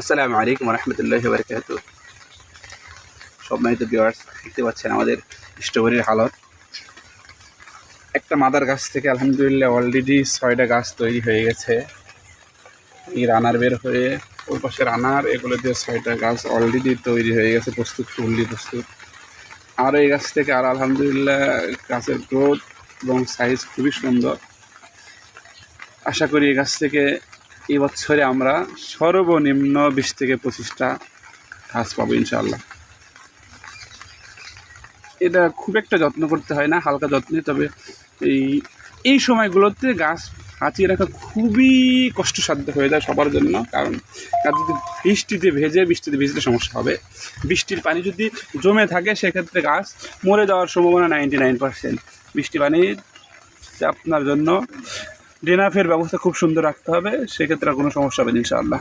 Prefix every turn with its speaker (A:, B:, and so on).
A: আসসালামু আলাইকুম রহমতুল্লাহ বারকাত সম্মানিত ভিউয়ার্স দেখতে পাচ্ছেন আমাদের স্ট্রবেরির হালত। একটা মাদার গাছ থেকে আলহামদুলিল্লাহ অলরেডি ছয়টা গাছ তৈরি হয়ে গেছে। এই রানার বের হয়ে ওর পাশে রানার, এগুলো দিয়ে ছয়টা গাছ অলরেডি তৈরি হয়ে গেছে, প্রস্তুত ফুললি প্রস্তুত। আর এই গাছ থেকে আর আলহামদুলিল্লাহ গাছের গ্রোথ এবং সাইজ খুবই সুন্দর। আশা করি এই গাছ থেকে এই বছরে আমরা সর্বনিম্ন বিশ থেকে পঁচিশটা গাছ পাবো ইনশাল্লাহ এটা খুব একটা যত্ন করতে হয় না, হালকা যত্নে, তবে এই এই সময়গুলোতে গাছ হাঁচিয়ে রাখা খুবই কষ্টসাধ্য হয়ে যায় সবার জন্য, কারণ গাছ যদি বৃষ্টিতে ভেজে, বৃষ্টিতে ভিজলে সমস্যা হবে। বৃষ্টির পানি যদি জমে থাকে, সেক্ষেত্রে গাছ মরে যাওয়ার সম্ভাবনা নাইনটি নাইন পার্সেন্ট বৃষ্টি পানি আপনার জন্য ডেনাফের ব্যবস্থা খুব সুন্দর রাখতে হবে সেক্ষেত্রে কোনো সমস্যা হবে ইনশাআল্লাহ।